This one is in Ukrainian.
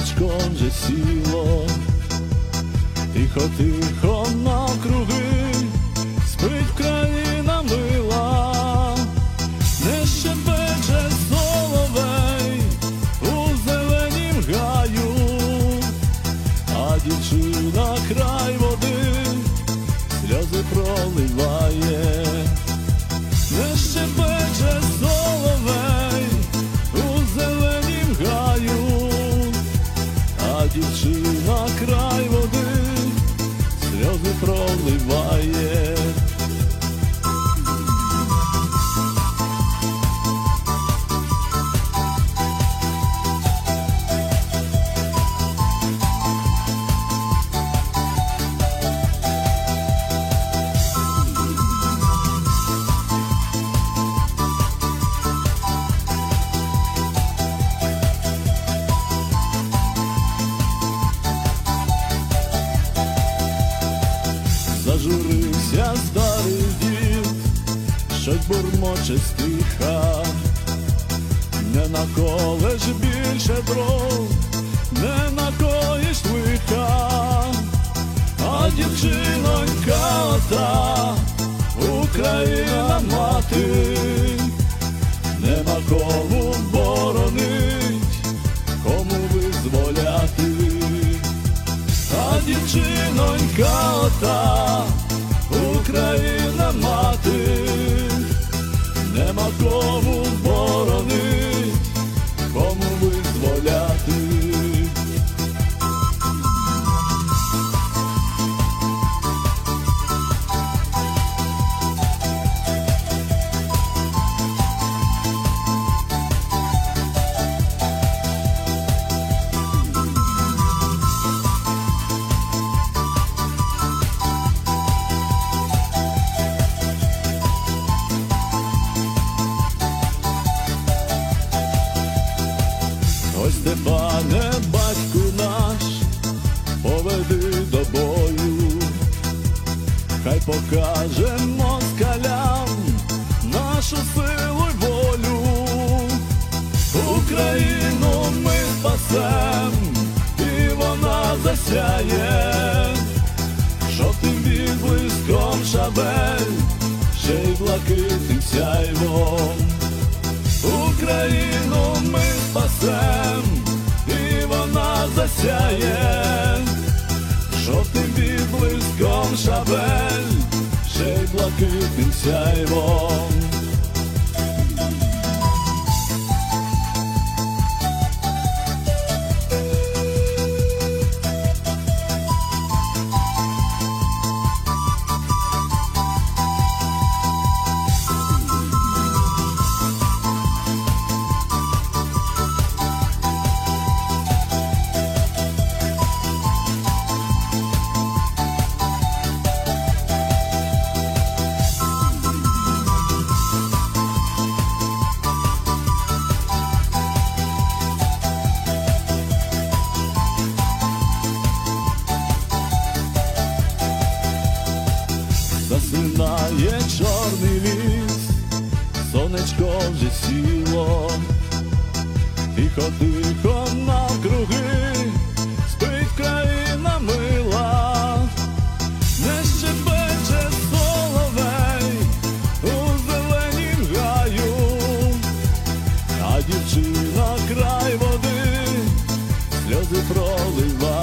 сонечко вже сіло, тихо, тихо навкруги, спить країна мила, не щебече соловей у зеленім гаю, а дівчина край води, сльози проливає. Щось бурмоче стиха, не наколеш більше дров, не накоїш лиха, а дівчинонька ота, Україна мати, нема кому боронить, кому визволяти. А дівчинонька ота, Україна мати, нема кому боронить, Степане, батьку наш, поведи до бою, хай покаже москалям нашу силу й волю, Україну ми спасем, і вона засяє, жовтим відблиском шабель, ще й блакитним сяйвом. Україну засяє, жовтим відблиском шабель, ще й блакитним сяйвом. Сонечко вже сіло, тихо, тихо навкруги, спить країна мила, не щебече соловей у зеленім гаю, а дівчина край води, сльози проливає.